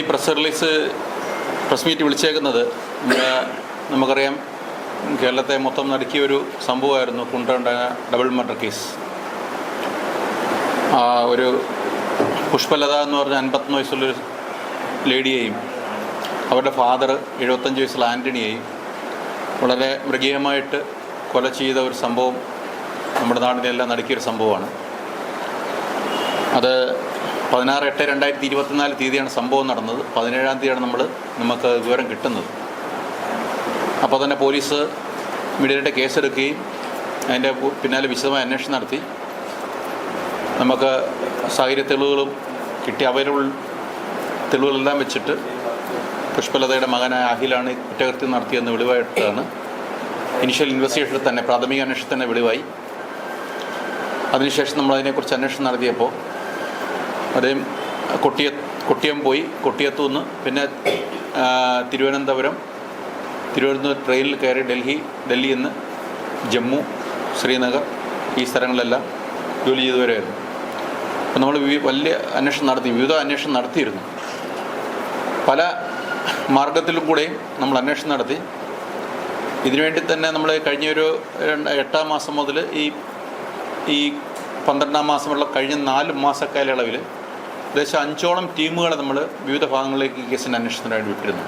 ഈ press release press meet വിളിച്ചേക്കുന്നത്. നമുക്കറിയാം കേരളത്തെ മൊത്തം നടുക്കിയ ഒരു സംഭവമായിരുന്നു കുണ്ടണ്ട ഡബിൾ മർഡർ കേസ് ആ ഒരു പുഷ്പലത എന്ന് പറഞ്ഞ അൻപത്തൊന്ന് വയസ്സുള്ളൊരു ലേഡിയെയും അവരുടെ ഫാദർ എഴുപത്തഞ്ച് വയസ്സുള്ള ആന്റണിയെയും വളരെ മൃഗീയമായിട്ട് കൊല ചെയ്ത ഒരു സംഭവം നമ്മുടെ നാടിനെല്ലാം നടുക്കിയൊരു സംഭവമാണ്. അത് പതിനാറ് എട്ട് രണ്ടായിരത്തി ഇരുപത്തിനാല് തീയതിയാണ് സംഭവം നടന്നത്. പതിനേഴാം തീയതിയാണ് നമ്മൾ നമുക്ക് വിവരം കിട്ടുന്നത്. അപ്പോൾ തന്നെ പോലീസ് മീഡിയയുടെ കേസെടുക്കുകയും അതിന്റെ പിന്നാലെ വിശദമായ അന്വേഷണം നടത്തി. നമുക്ക് സാഹചര്യ തെളിവുകളും കിട്ടി. അവൈലബിൾ തെളിവുകളെല്ലാം വെച്ചിട്ട് പുഷ്പലതയുടെ മകനായ അഖിലാണ് കുറ്റകൃത്യം നടത്തിയെന്ന് വെളിവായിട്ടാണ്. ഇനിഷ്യൽ ഇൻവെസ്റ്റിഗേഷനിൽ തന്നെ പ്രാഥമിക അന്വേഷണത്തിൽ തന്നെ വെളിവായി. അതിനുശേഷം നമ്മൾ അതിനെക്കുറിച്ച് അന്വേഷണം നടത്തിയപ്പോൾ അദ്ദേഹം കൊട്ടിയ കൊട്ടിയം പോയി കൊട്ടിയത്തു നിന്ന് പിന്നെ തിരുവനന്തപുരം. തിരുവനന്തപുരം ട്രെയിനിൽ കയറി ഡൽഹി ഡൽഹിയിൽ നിന്ന് ജമ്മു ശ്രീനഗർ ഈ സ്ഥലങ്ങളിലെല്ലാം ജോലി ചെയ്തവരായിരുന്നു. അപ്പോൾ നമ്മൾ വലിയ അന്വേഷണം നടത്തി വിവിധ അന്വേഷണം നടത്തിയിരുന്നു. പല മാർഗത്തിലും കൂടെയും നമ്മൾ അന്വേഷണം നടത്തി. ഇതിനുവേണ്ടി തന്നെ നമ്മൾ കഴിഞ്ഞൊരു എട്ടാം മാസം മുതൽ ഈ ഈ പന്ത്രണ്ടാം മാസമുള്ള കഴിഞ്ഞ നാല് മാസ കാലയളവിൽ ഏകദേശം അഞ്ചോളം ടീമുകളെ നമ്മൾ വിവിധ ഭാഗങ്ങളിലേക്ക് ഈ കേസിന്റെ അന്വേഷണത്തിനായിട്ട് വിട്ടിരുന്നു.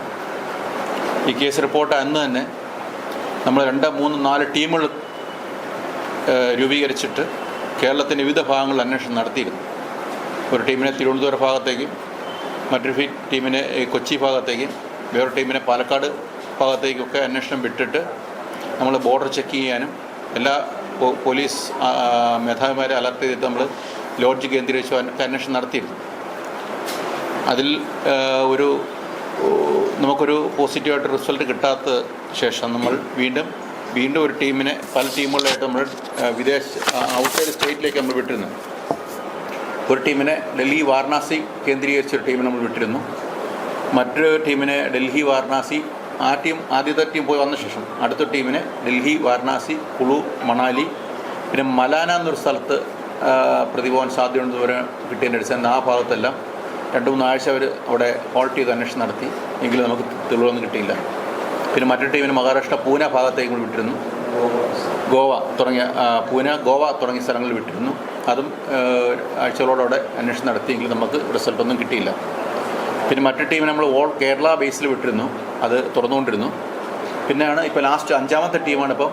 ഈ കേസ് റിപ്പോർട്ട് അന്ന് തന്നെ നമ്മൾ രണ്ട് മൂന്ന് നാല് ടീമുകൾ രൂപീകരിച്ചിട്ട് കേരളത്തിന്റെ വിവിധ ഭാഗങ്ങളിൽ അന്വേഷണം നടത്തിയിരുന്നു. ഒരു ടീമിനെ തിരുവനന്തപുരം ഭാഗത്തേക്കും മറ്റൊരു ടീമിനെ കൊച്ചി ഭാഗത്തേക്കും വേറെ ടീമിനെ പാലക്കാട് ഭാഗത്തേക്കൊക്കെ അന്വേഷണം വിട്ടിട്ട് നമ്മൾ ബോർഡർ ചെക്ക് ചെയ്യാനും എല്ലാ പോലീസ് മേധാവിമാരെ അലർട്ട് ചെയ്തിട്ട് നമ്മൾ ലോഡ്ജ് കേന്ദ്രീകരിച്ച് അന്വേഷണം നടത്തിയിരുന്നു. അതിൽ ഒരു നമുക്കൊരു പോസിറ്റീവായിട്ട് റിസൾട്ട് കിട്ടാത്ത ശേഷം നമ്മൾ വീണ്ടും വീണ്ടും ഒരു ടീമിനെ പല ടീമുകളായിട്ട് നമ്മൾ വിദേശ ഔട്ട്സൈഡ് സ്റ്റേറ്റിലേക്ക് നമ്മൾ വിട്ടിരുന്നു. ഒരു ടീമിനെ ഡൽഹി വാരണാസി കേന്ദ്രീകരിച്ച ഒരു ടീമിനെ നമ്മൾ വിട്ടിരുന്നു. മറ്റൊരു ടീമിനെ ഡൽഹി വാരണാസി ആ ടീം ആദ്യത്തെ ടീം പോയി വന്ന ശേഷം അടുത്ത ടീമിനെ ഡൽഹി വാരണാസി കുളു മണാലി പിന്നെ മലാന എന്നൊരു സ്ഥലത്ത് ആ, പ്രതി പോകാൻ സാധ്യതയുണ്ടെന്ന് വരെ കിട്ടിയതിന്റെ അടിസ്ഥാനത്തിൽ ആ ഭാഗത്തെല്ലാം രണ്ട് മൂന്ന് ആഴ്ച അവർ അവിടെ ഹോൾട്ട് ചെയ്ത് അന്വേഷണം നടത്തി. എങ്കിലും നമുക്ക് തെളിവൊന്നും കിട്ടിയില്ല. പിന്നെ മറ്റൊരു ടീമിന് മഹാരാഷ്ട്ര പൂന ഭാഗത്തേക്ക് കൂടി വിട്ടിരുന്നു. ഗോവ തുടങ്ങിയ പൂനെ ഗോവ തുടങ്ങിയ സ്ഥലങ്ങളിൽ വിട്ടിരുന്നു. അതും ആഴ്ചകളോടവിടെ ആഴ്ചകളോടെ അന്വേഷണം നടത്തിയെങ്കിലും നമുക്ക് റിസൾട്ടൊന്നും കിട്ടിയില്ല. പിന്നെ മറ്റൊരു ടീമിനെ നമ്മൾ ഓൾ കേരള ബേസിൽ വിട്ടിരുന്നു. അത് തുറന്നുകൊണ്ടിരുന്നു. പിന്നെയാണ് ഇപ്പോൾ ലാസ്റ്റ് അഞ്ചാമത്തെ ടീമാണ് ഇപ്പം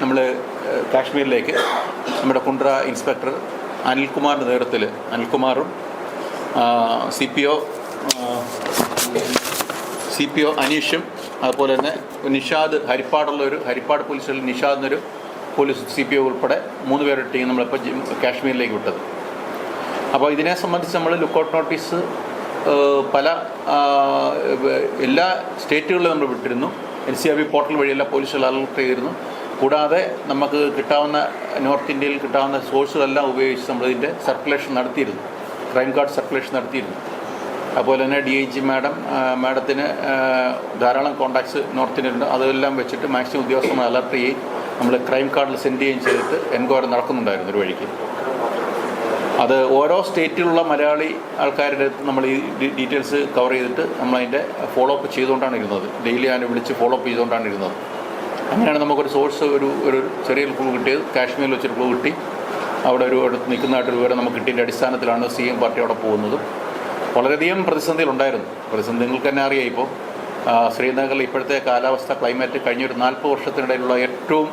നമ്മൾ കാശ്മീരിലേക്ക്. നമ്മുടെ കുണ്ട്ര ഇൻസ്പെക്ടർ അനിൽകുമാറിന്റെ നേതൃത്വത്തിൽ അനിൽകുമാറും C P O C P O അനീഷും അതുപോലെ തന്നെ നിഷാദ് ഹരിപ്പാടുള്ള ഒരു ഹരിപ്പാട് പോലീസിൽ നിഷാദ് എന്നൊരു പോലീസ് സി പി ഒ ഉൾപ്പെടെ മൂന്ന് പേരുടെ ടീം നമ്മളിപ്പോൾ കാശ്മീരിലേക്ക് വിട്ടത്. അപ്പോൾ ഇതിനെ സംബന്ധിച്ച് നമ്മൾ ലുക്കൗട്ട് നോട്ടീസ് പല എല്ലാ സ്റ്റേറ്റുകളിലും നമ്മൾ വിട്ടിരുന്നു. N C R B portal വഴിയെല്ലാം പോലീസുകൾ അലർട്ട് ചെയ്തിരുന്നു. കൂടാതെ നമുക്ക് കിട്ടാവുന്ന നോർത്ത് ഇന്ത്യയിൽ കിട്ടാവുന്ന സോഴ്സുകളെല്ലാം ഉപയോഗിച്ച് നമ്മളിതിന്റെ സർക്കുലേഷൻ നടത്തിയിരുന്നു. ക്രൈം കാർഡ് സർക്കുലേഷൻ നടത്തിയിരുന്നു. അതുപോലെ തന്നെ ഡി ഐ ജി മാഡം മാഡത്തിന് ധാരാളം കോൺടാക്ട്സ് നോർത്തിനുണ്ട്. അതെല്ലാം വെച്ചിട്ട് മാക്സിമം ഉദ്യോഗസ്ഥന്മാർ അലർട്ട് ചെയ്യും. നമ്മൾ ക്രൈം കാർഡിൽ സെൻഡ് ചെയ്യുകയും ചെയ്തിട്ട് എൻക്വയറി നടക്കുന്നുണ്ടായിരുന്നു ഒരു വഴിക്ക്. അത് ഓരോ സ്റ്റേറ്റിലുള്ള മലയാളി ആൾക്കാരുടെ അടുത്ത് നമ്മൾ ഈ ഡീറ്റെയിൽസ് കവർ ചെയ്തിട്ട് നമ്മളതിന്റെ ഫോളോ അപ്പ് ചെയ്തുകൊണ്ടാണ് ഇരുന്നത്. ഡെയിലി അതിനെ വിളിച്ച് ഫോളോ അപ്പ് ചെയ്തുകൊണ്ടാണ് ഇരുന്നത്. അങ്ങനെയാണ് നമുക്കൊരു സോഴ്സ് ഒരു ഒരു ചെറിയ ക്ലൂ കിട്ടിയത്. കാശ്മീരിൽ വെച്ചൊരു ക്ലൂ കിട്ടി. അവിടെ ഒരു അടുത്ത് നിൽക്കുന്നതായിട്ടൊരു വിവരം നമുക്ക് കിട്ടിയതിന്റെ അടിസ്ഥാനത്തിലാണ് സി എം പാർട്ടി അവിടെ പോകുന്നത്. വളരെയധികം പ്രതിസന്ധികളുണ്ടായിരുന്നു പ്രതിസന്ധി നിങ്ങൾക്ക് തന്നെ അറിയാം ഇപ്പോൾ. ശ്രീനഗറിൽ ഇപ്പോഴത്തെ കാലാവസ്ഥ ക്ലൈമറ്റ് കഴിഞ്ഞൊരു നാൽപ്പത് വർഷത്തിനിടയിലുള്ള ഏറ്റവും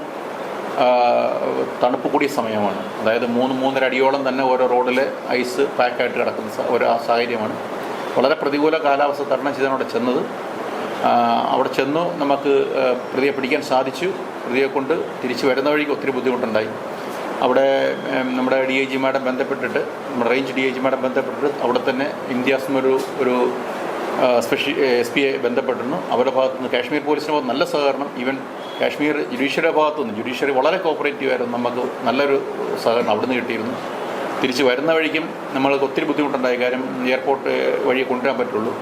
തണുപ്പ് കൂടിയ സമയമാണ്. അതായത് മൂന്ന് മൂന്നര അടിയോളം തന്നെ ഓരോ റോഡിൽ ഐസ് പാക്കായിട്ട് കിടക്കുന്ന ഒരു സാഹചര്യമാണ്. വളരെ പ്രതികൂല കാലാവസ്ഥ തരണം ചെയ്താണ് അവിടെ ചെന്നത്. അവിടെ ചെന്നു നമുക്ക് പ്രതിയെ പിടിക്കാൻ സാധിച്ചു. പ്രതിയെ കൊണ്ട് തിരിച്ചു വരുന്ന വഴിക്ക് ഒത്തിരി ബുദ്ധിമുട്ടുണ്ടായി. അവിടെ നമ്മുടെ ഡി ഐ ജിമാരെ ബന്ധപ്പെട്ടിട്ട് നമ്മുടെ റേഞ്ച് ഡി ഐ ജിമാരെ ബന്ധപ്പെട്ടിട്ട് അവിടെ തന്നെ ഇന്ത്യാസ് ഒരു ഒരു സ്പെഷ്യൽ എസ് പി ഐ ബന്ധപ്പെട്ടിരുന്നു. അവരുടെ ഭാഗത്തു നിന്ന് കാശ്മീർ പോലീസിന് നല്ല സഹകരണം. ഈവൻ കാശ്മീർ ജുഡീഷ്യറിയുടെ ഭാഗത്തു നിന്ന് ജുഡീഷ്യറി വളരെ കോപ്പറേറ്റീവ് ആയിരുന്നു. നമുക്ക് നല്ലൊരു സഹകരണം നിന്ന് കിട്ടിയിരുന്നു. തിരിച്ച് വരുന്ന വഴിക്കും നമ്മൾക്ക് ഒത്തിരി ബുദ്ധിമുട്ടുണ്ടായി കാര്യം എയർപോർട്ട് വഴി കൊണ്ടുവരാൻ പറ്റുള്ളൂ.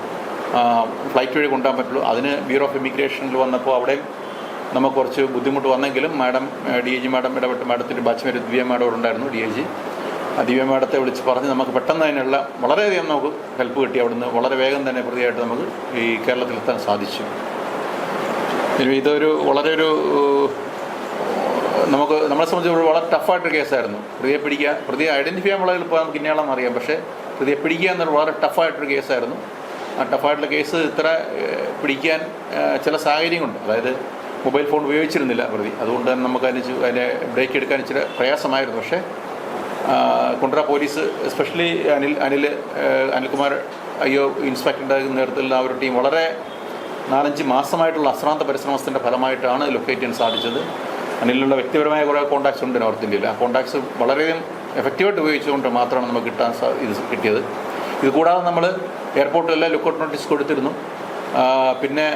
ഫ്ലൈറ്റ് വഴി കൊണ്ടുവരാൻ പറ്റുള്ളൂ. അതിന് ബ്യൂറോ ഓഫ് ഇമിഗ്രേഷനിൽ വന്നപ്പോൾ അവിടെയും നമുക്ക് കുറച്ച് ബുദ്ധിമുട്ട് വന്നെങ്കിലും മാഡം ഡി ജി മാഡം ഇടപെട്ട് മാഡത്തിന്റെ ബാച്ച്മേറ്റ് ദിവ്യ മാഡം ഉണ്ടായിരുന്നു ഡി ജി. ദിവ്യ മാഡത്തെ വിളിച്ച് പറഞ്ഞ് നമുക്ക് പെട്ടെന്ന് അതിനുള്ള വളരെയധികം നമുക്ക് ഹെൽപ്പ് കിട്ടി. അവിടുന്ന് വളരെ വേഗം തന്നെ പ്രതിയായിട്ട് നമുക്ക് ഈ കേരളത്തിലെത്താൻ സാധിച്ചു. ഇതൊരു വളരെ ഒരു നമുക്ക് നമ്മളെ സംബന്ധിച്ച് വളരെ ടഫായിട്ടൊരു കേസായിരുന്നു. പ്രതിയെ പിടിക്കുക പ്രതിയെ ഐഡന്റിഫൈ ചെയ്യാൻ വളരെ എളുപ്പം നമുക്ക് ഇന്നയാളെന്ന് അറിയാം. പക്ഷേ പ്രതിയെ പിടിക്കുക എന്നൊരു വളരെ ടഫായിട്ടൊരു കേസായിരുന്നു. ആ ടഫായിട്ടുള്ള കേസ് ഇത്ര പിടിക്കാൻ ചില സാഹചര്യങ്ങളുണ്ട്. അതായത് മൊബൈൽ ഫോൺ ഉപയോഗിച്ചിരുന്നില്ല പ്രതി. അതുകൊണ്ട് തന്നെ നമുക്ക് അതിന് അതിനെ ബ്രേക്ക് എടുക്കാൻ ഇച്ചിരി പ്രയാസമായിരുന്നു. പക്ഷേ കുണ്ട്ര പോലീസ് എസ്പെഷ്യലി അനിൽ അനിൽ അനിൽകുമാർ അയ്യോ ഇൻസ്പെക്ടറുടെ നേതൃത്വത്തിൽ ആ ഒരു ടീം വളരെ നാലഞ്ച് മാസമായിട്ടുള്ള അശ്രാന്ത പരിശ്രമത്തിന്റെ ഫലമായിട്ടാണ് ലൊക്കേറ്റ് ചെയ്യാൻ സാധിച്ചത്. അനിലിനുള്ള വ്യക്തിപരമായ കുറേ കോൺടാക്ട്സ് ഉണ്ട് നോർത്ത് ഇന്ത്യയിൽ ആ കോൺടാക്ട്സ് വളരെയധികം എഫക്റ്റീവായിട്ട് ഉപയോഗിച്ചുകൊണ്ട് മാത്രമാണ് നമുക്ക് കിട്ടാൻ ഇത് കിട്ടിയത്. ഇത് കൂടാതെ നമ്മൾ എയർപോർട്ടിലെല്ലാം ലുക്കൗട്ട് നോട്ടീസ് കൊടുത്തിരുന്നു. പിന്നെ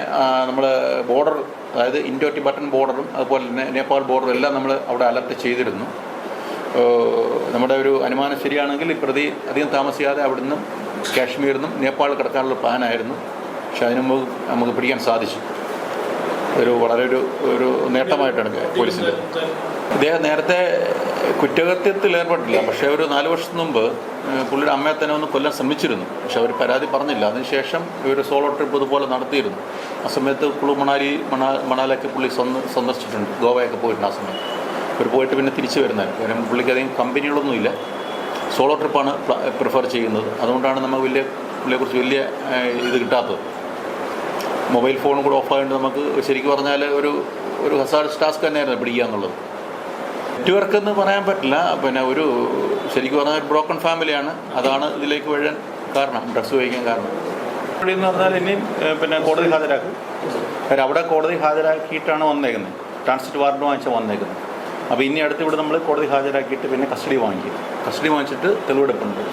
നമ്മൾ ബോർഡർ അതായത് ഇൻഡോ ടിബറ്റൻ ബോർഡറും അതുപോലെ തന്നെ നേപ്പാൾ ബോർഡറും എല്ലാം നമ്മൾ അവിടെ അലർട്ട് ചെയ്തിരുന്നു നമ്മുടെ ഒരു അനുമാനം ശരിയാണെങ്കിൽ പ്രതി അധികം താമസിയാതെ നിന്നും കാശ്മീരിൽ നിന്നും നേപ്പാൾ കിടക്കാനുള്ള പ്ലാനായിരുന്നു പക്ഷെ അതിന് മുമ്പ് നമുക്ക് പിടിക്കാൻ സാധിച്ചു. ഒരു വളരെ ഒരു ഒരു നേട്ടമായിട്ടാണ് പോലീസിന്റെ. ഇദ്ദേഹം നേരത്തെ കുറ്റകൃത്യത്തിൽ ഏർപ്പെട്ടില്ല. പക്ഷേ ഒരു നാല് വർഷം മുമ്പ് പുള്ളിയുടെ അമ്മയെ തന്നെ ഒന്ന് കൊല്ലാൻ ശ്രമിച്ചിരുന്നു. പക്ഷെ അവർ പരാതി പറഞ്ഞില്ല. അതിനുശേഷം ഇവർ സോളോ ട്രിപ്പ് ഇതുപോലെ നടത്തിയിരുന്നു. ആ സമയത്ത് കുളു മണാലി മണാ മണാലൊക്കെ പുള്ളി സന്ദർശിച്ചിട്ടുണ്ട്. ഗോവയൊക്കെ പോയിട്ടുണ്ട് ആ സമയത്ത്. അവർ പോയിട്ട് പിന്നെ തിരിച്ചു വരുന്നത് കാരണം പുള്ളിക്ക് അധികം കമ്പനികളൊന്നുമില്ല സോളോ ട്രിപ്പാണ് പ്രിഫർ ചെയ്യുന്നത്. അതുകൊണ്ടാണ് നമുക്ക് വലിയ പുള്ളിയെക്കുറിച്ച് വലിയ ഇത് കിട്ടാത്തത്. മൊബൈൽ ഫോണും കൂടെ ഓഫായതുകൊണ്ട് നമുക്ക് ശരിക്കും പറഞ്ഞാൽ ഒരു ഒരു ഹസാർഡ്സ് ടാസ്ക് തന്നെയായിരുന്നു പിടിക്കുക എന്നുള്ളത്. നെറ്റ്വർക്ക് എന്ന് പറയാൻ പറ്റില്ല. പിന്നെ ഒരു ശരിക്കും പറഞ്ഞാൽ ഒരു ബ്രോക്കൺ ഫാമിലിയാണ് അതാണ് ഇതിലേക്ക് വീഴാൻ കാരണം. ഡ്രഗ്സ് ഉപയോഗിക്കാൻ കാരണം. എന്ന് പറഞ്ഞാൽ ഇനിയും പിന്നെ കോടതി ഹാജരാക്കും. കാര്യം അവിടെ കോടതി ഹാജരാക്കിയിട്ടാണ് വന്നേക്കുന്നത്. ട്രാൻസിറ്റ് വാറണ്ട് വാങ്ങിച്ചാൽ വന്നേക്കുന്നത്. അപ്പോൾ ഇനി അടുത്ത് ഇവിടെ നമ്മൾ കോടതി ഹാജരാക്കിയിട്ട് പിന്നെ കസ്റ്റഡി വാങ്ങിക്കും. കസ്റ്റഡി വാങ്ങിച്ചിട്ട് തെളിവെടുപ്പുണ്ട്.